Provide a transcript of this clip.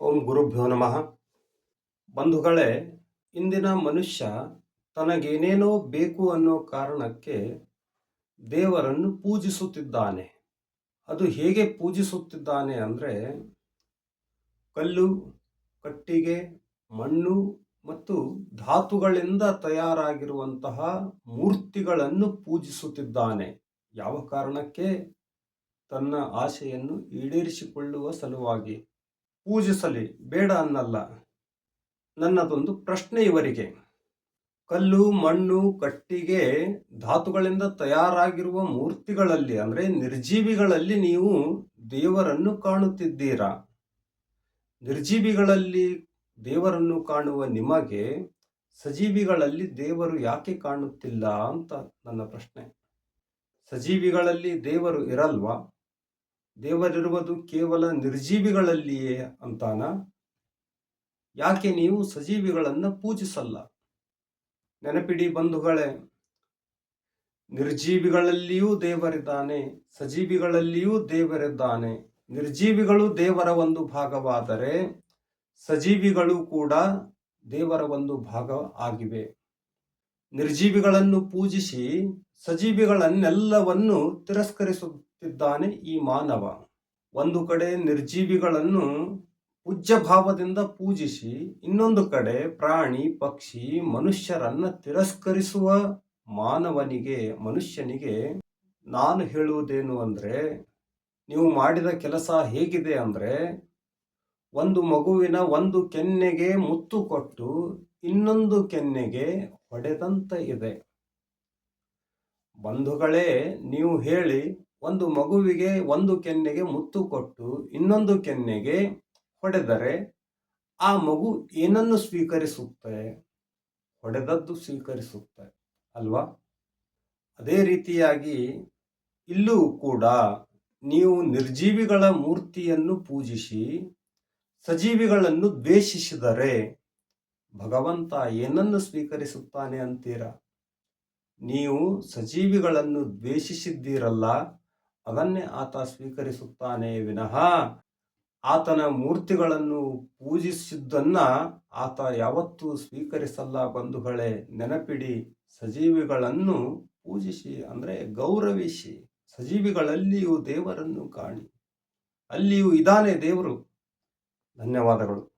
ಓಂ ಗುರುಭ್ಯೋ ನಮಃ. ಬಂಧುಗಳೇ, ಇಂದಿನ ಮನುಷ್ಯ ತನಗೇನೇನೋ ಬೇಕು ಅನ್ನೋ ಕಾರಣಕ್ಕೆ ದೇವರನ್ನು ಪೂಜಿಸುತ್ತಿದ್ದಾನೆ. ಅದು ಹೇಗೆ ಪೂಜಿಸುತ್ತಿದ್ದಾನೆ ಅಂದರೆ, ಕಲ್ಲು, ಕಟ್ಟಿಗೆ, ಮಣ್ಣು ಮತ್ತು ಧಾತುಗಳಿಂದ ತಯಾರಾಗಿರುವಂತಹ ಮೂರ್ತಿಗಳನ್ನು ಪೂಜಿಸುತ್ತಿದ್ದಾನೆ. ಯಾವ ಕಾರಣಕ್ಕೆ? ತನ್ನ ಆಶೆಯನ್ನು ಈಡೇರಿಸಿಕೊಳ್ಳುವ ಸಲುವಾಗಿ. ಪೂಜಿಸಲಿ, ಬೇಡ ಅನ್ನಲ್ಲ. ನನ್ನದೊಂದು ಪ್ರಶ್ನೆ ಇವರಿಗೆ. ಕಲ್ಲು, ಮಣ್ಣು, ಕಟ್ಟಿಗೆ, ಧಾತುಗಳಿಂದ ತಯಾರಾಗಿರುವ ಮೂರ್ತಿಗಳಲ್ಲಿ, ಅಂದರೆ ನಿರ್ಜೀವಿಗಳಲ್ಲಿ ನೀವು ದೇವರನ್ನು ಕಾಣುತ್ತಿದ್ದೀರಾ? ನಿರ್ಜೀವಿಗಳಲ್ಲಿ ದೇವರನ್ನು ಕಾಣುವ ನಿಮಗೆ ಸಜೀವಿಗಳಲ್ಲಿ ದೇವರು ಯಾಕೆ ಕಾಣುತ್ತಿಲ್ಲ ಅಂತ ನನ್ನ ಪ್ರಶ್ನೆ. ಸಜೀವಿಗಳಲ್ಲಿ ದೇವರು ಇರಲ್ವಾ? ದೇವರಿರುವುದು ಕೇವಲ ನಿರ್ಜೀವಿಗಳಲ್ಲಿಯೇ ಅಂತಾನ? ಯಾಕೆ ನೀವು ಸಜೀವಿಗಳನ್ನು ಪೂಜಿಸಲ್ಲ? ನೆನಪಿಡಿ ಬಂಧುಗಳೇ, ನಿರ್ಜೀವಿಗಳಲ್ಲಿಯೂ ದೇವರಿದ್ದಾನೆ, ಸಜೀವಿಗಳಲ್ಲಿಯೂ ದೇವರಿದ್ದಾನೆ. ನಿರ್ಜೀವಿಗಳು ದೇವರ ಒಂದು ಭಾಗವಾದರೆ ಸಜೀವಿಗಳು ಕೂಡ ದೇವರ ಒಂದು ಭಾಗ ಆಗಿವೆ. ನಿರ್ಜೀವಿಗಳನ್ನು ಪೂಜಿಸಿ ಸಜೀವಿಗಳನ್ನೆಲ್ಲವನ್ನು ತಿರಸ್ಕರಿಸುತ್ತಿದ್ದಾನೆ ಈ ಮಾನವ. ಒಂದು ಕಡೆ ನಿರ್ಜೀವಿಗಳನ್ನು ಪೂಜ್ಯ ಭಾವದಿಂದ ಪೂಜಿಸಿ, ಇನ್ನೊಂದು ಕಡೆ ಪ್ರಾಣಿ, ಪಕ್ಷಿ, ಮನುಷ್ಯರನ್ನ ತಿರಸ್ಕರಿಸುವ ಮಾನವನಿಗೆ, ಮನುಷ್ಯನಿಗೆ, ನಾನು ಹೇಳುವುದೇನು ಅಂದರೆ, ನೀವು ಮಾಡಿದ ಕೆಲಸ ಹೇಗಿದೆ ಅಂದರೆ, ಒಂದು ಮಗುವಿನ ಒಂದು ಕೆನ್ನೆಗೆ ಮುತ್ತು ಕೊಟ್ಟು ಇನ್ನೊಂದು ಕೆನ್ನೆಗೆ ಹೊಡೆದಂತ ಇದೆ. ಬಂಧುಗಳೇ, ನೀವು ಹೇಳಿ, ಒಂದು ಮಗುವಿಗೆ ಒಂದು ಕೆನ್ನೆಗೆ ಮುತ್ತು ಕೊಟ್ಟು ಇನ್ನೊಂದು ಕೆನ್ನೆಗೆ ಹೊಡೆದರೆ ಆ ಮಗು ಏನನ್ನು ಸ್ವೀಕರಿಸುತ್ತೆ? ಹೊಡೆದದ್ದು ಸ್ವೀಕರಿಸುತ್ತೆ, ಅಲ್ವಾ? ಅದೇ ರೀತಿಯಾಗಿ ಇಲ್ಲೂ ಕೂಡ ನೀವು ನಿರ್ಜೀವಿಗಳ ಮೂರ್ತಿಯನ್ನು ಪೂಜಿಸಿ ಸಜೀವಿಗಳನ್ನು ದ್ವೇಷಿಸಿದರೆ ಭಗವಂತ ಏನನ್ನು ಸ್ವೀಕರಿಸುತ್ತಾನೆ ಅಂತೀರ? ನೀವು ಸಜೀವಿಗಳನ್ನು ದ್ವೇಷಿಸಿದ್ದೀರಲ್ಲ, ಅದನ್ನೇ ಆತ ಸ್ವೀಕರಿಸುತ್ತಾನೆ ವಿನಃ. ಆತನ ಮೂರ್ತಿಗಳನ್ನು ಪೂಜಿಸಿದ್ದನ್ನ ಆತ ಯಾವತ್ತೂ ಸ್ವೀಕರಿಸಲ್ಲ ಬಂಧುಗಳೇ. ನೆನಪಿಡಿ, ಸಜೀವಿಗಳನ್ನು ಪೂಜಿಸಿ ಅಂದರೆ ಗೌರವಿಸಿ. ಸಜೀವಿಗಳಲ್ಲಿಯೂ ದೇವರನ್ನು ಕಾಣಿ. ಅಲ್ಲಿಯೂ ಇದಾನೆ ದೇವರು. ಧನ್ಯವಾದಗಳು.